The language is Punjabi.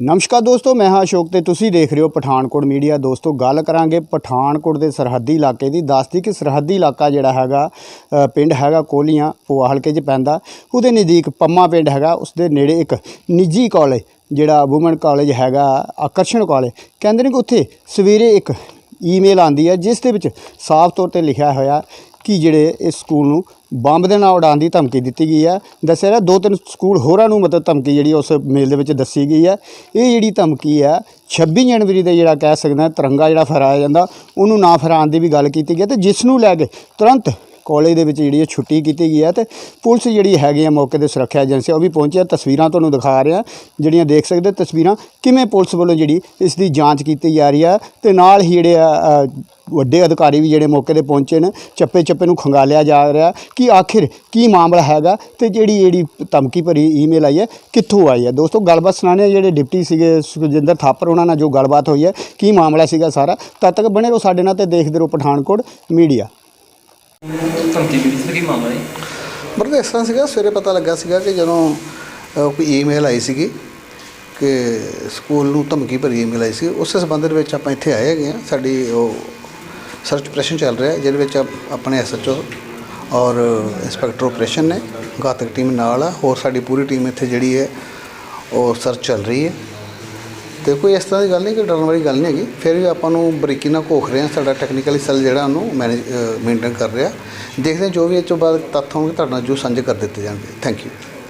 ਨਮਸਕਾਰ ਦੋਸਤੋ, ਮੈਂ ਹਾਂ ਅਸ਼ੋਕ ਤੇ ਤੁਸੀਂ ਦੇਖ ਰਹੇ ਹੋ ਪਠਾਨਕੋਟ ਮੀਡੀਆ। ਦੋਸਤੋ, ਗੱਲ ਕਰਾਂਗੇ ਪਠਾਨਕੋਟ ਦੇ ਸਰਹੱਦੀ ਇਲਾਕੇ ਦੀ। ਦੱਸਦੀ ਕਿ ਸਰਹੱਦੀ ਇਲਾਕਾ ਜਿਹੜਾ ਹੈਗਾ ਪਿੰਡ ਹੈਗਾ ਕੋਲੀਆਂ ਪੋਆ ਹਲਕੇ 'ਚ ਪੈਂਦਾ। ਉਹਦੇ ਨਜ਼ਦੀਕ ਪੰਮਾ ਪਿੰਡ ਹੈਗਾ ਉਸ ਦੇ ਨੇੜੇ ਇੱਕ ਨਿੱਜੀ ਕਾਲਜ, ਜਿਹੜਾ ਵੂਮਨ ਕਾਲਜ ਹੈਗਾ, ਆਕਰਸ਼ਣ ਕਾਲਜ। ਕਹਿੰਦੇ ਨੇ ਕਿ ਉੱਥੇ ਸਵੇਰੇ ਇੱਕ ਈਮੇਲ ਆਂਦੀ ਹੈ, ਜਿਸ ਦੇ ਵਿੱਚ ਸਾਫ਼ ਤੌਰ ਤੇ ਲਿਖਿਆ ਹੋਇਆ ਕਿ ਜਿਹੜੇ ਇਸ ਸਕੂਲ ਨੂੰ ਬੰਬ ਦੇ ਨਾਲ ਉਡਾਉਣ ਦੀ ਧਮਕੀ ਦਿੱਤੀ ਗਈ ਹੈ। ਦੱਸਿਆ ਗਿਆ ਦੋ ਤਿੰਨ ਸਕੂਲ ਹੋਰਾਂ ਨੂੰ ਮਤਲਬ ਧਮਕੀ ਜਿਹੜੀ ਉਸ ਮੇਲ ਦੇ ਵਿੱਚ ਦੱਸੀ ਗਈ ਹੈ। ਇਹ ਜਿਹੜੀ ਧਮਕੀ ਹੈ 26 ਜਨਵਰੀ ਦੇ ਜਿਹੜਾ ਕਹਿ ਸਕਦੇ ਹਾਂ, ਤਿਰੰਗਾ ਜਿਹੜਾ ਫਹਰਾਇਆ ਜਾਂਦਾ, ਉਹਨੂੰ ਨਾ ਫਹਰਾਉਣ ਦੀ ਵੀ ਗੱਲ ਕੀਤੀ ਗਈ ਹੈ ਤੇ ਜਿਸ ਨੂੰ ਲੈ ਕੇ ਤੁਰੰਤ ਕਾਲਜ ਦੇ ਵਿੱਚ ਜਿਹੜੀ ਹੈ ਛੁੱਟੀ ਕੀਤੀ ਗਈ ਹੈ ਤੇ ਪੁਲਿਸ ਜਿਹੜੀ ਹੈਗੀ ਆ ਮੌਕੇ ਤੇ ਸੁਰੱਖਿਆ ਏਜੰਸੀ, ਉਹ ਵੀ ਪਹੁੰਚਿਆ ਤਸਵੀਰਾਂ ਤੁਹਾਨੂੰ ਦਿਖਾ ਰਿਹਾ। ਜਿਹੜੀਆਂ ਦੇਖ ਸਕਦੇ ਤਸਵੀਰਾਂ ਕਿਵੇਂ ਪੁਲਿਸ ਵੱਲੋਂ ਜਿਹੜੀ ਇਸ ਦੀ ਜਾਂਚ ਕੀਤੀ ਜਾ ਰਹੀ ਹੈ ਤੇ ਨਾਲ ਹੀ ਜਿਹੜੇ ਆ ਵੱਡੇ ਅਧਿਕਾਰੀ ਵੀ ਜਿਹੜੇ ਮੌਕੇ ਤੇ ਪਹੁੰਚੇ ਨੇ, ਚੱਪੇ ਚੱਪੇ ਨੂੰ ਖੰਗਾਲਿਆ ਜਾ ਰਿਹਾ। ਕਿ ਆਖਿਰ ਕੀ ਮਾਮਲਾ ਹੈਗਾ ਤੇ ਜਿਹੜੀ ਜਿਹੜੀ ਧਮਕੀ ਭਰੀ ਈਮੇਲ ਆਈ ਹੈ, ਕਿੱਥੋਂ ਆਈ ਹੈ? ਦੋਸਤੋ, ਗੱਲਬਾਤ ਸੁਣਾਣੇ ਜਿਹੜੇ ਡਿਪਟੀ ਸੀਗੇ ਸੁਖਜਿੰਦਰ ਥਾਪਰ, ਉਹਨਾਂ ਨਾਲ ਜੋ ਗੱਲਬਾਤ ਹੋਈ ਹੈ, ਕੀ ਮਾਮਲਾ ਸੀਗਾ ਸਾਰਾ, ਤਦ ਤੱਕ ਬਣੇ ਰਹੋ ਸਾਡੇ ਨਾਲ ਤੇ ਦੇਖਦੇ ਰਹੋ ਪਠਾਨਕੋਟ ਮੀਡੀਆ। ਧਮਕੀ ਮਿਲੀ ਸੀ ਕੀ ਮਾਮਲਾ ਹੈ ਮਤਲਬ ਇਸ ਤਰ੍ਹਾਂ ਸੀਗਾ ਸਵੇਰੇ ਪਤਾ ਲੱਗਾ ਸੀਗਾ ਕਿ ਜਦੋਂ ਅ, ਕੋਈ ਈਮੇਲ ਆਈ ਸੀਗੀ ਕਿ ਸਕੂਲ ਨੂੰ ਧਮਕੀ ਭਰੀ ਈਮੇਲ ਆਈ ਸੀ ਉਸ ਸੰਬੰਧ ਦੇ ਵਿੱਚ ਆਪਾਂ ਇੱਥੇ ਆਏ ਹੈਗੇ ਆ ਸਾਡੀ ਉਹ ਸਰਚ ਆਪਰੇਸ਼ਨ ਚੱਲ ਰਿਹਾ ਹੈ, ਜਿਹਦੇ ਵਿੱਚ ਆਪ- ਆਪਣੇ ਐਸਐਚਓ ਔਰ ਇੰਸਪੈਕਟਰ ਆਪਰੇਸ਼ਨ ਨੇ ਘਾਤਕ ਟੀਮ ਨਾਲ ਆ। ਹੋਰ ਸਾਡੀ ਪੂਰੀ ਟੀਮ ਇੱਥੇ ਜਿਹੜੀ ਹੈ ਉਹ ਸਰਚ ਚੱਲ ਰਹੀ ਹੈ। ਤੇ ਕੋਈ ਇਸ ਤਰ੍ਹਾਂ ਦੀ ਗੱਲ ਨਹੀਂ ਕਿ ਡਰਨ ਵਾਲੀ ਗੱਲ ਨਹੀਂ ਹੈਗੀ। ਫਿਰ ਵੀ ਆਪਾਂ ਨੂੰ ਬਰੀਕੀ ਨਾਲ ਘੋਖ ਰਹੇ ਹਾਂ। ਸਾਡਾ ਟੈਕਨੀਕਲੀ ਸੈੱਲ ਜਿਹੜਾ ਉਹਨੂੰ ਮੈਨੇਜ ਮੇਨਟੇਨ ਕਰ ਰਿਹਾ। ਦੇਖਦੇ ਹਾਂ ਜੋ ਵੀ ਇਹ ਤੋਂ ਬਾਅਦ ਤੱਥ ਹੋਣਗੇ, ਤੁਹਾਡੇ ਨਾਲ ਜੋ ਸਾਂਝੇ ਕਰ ਦਿੱਤੇ ਜਾਣਗੇ। Thank you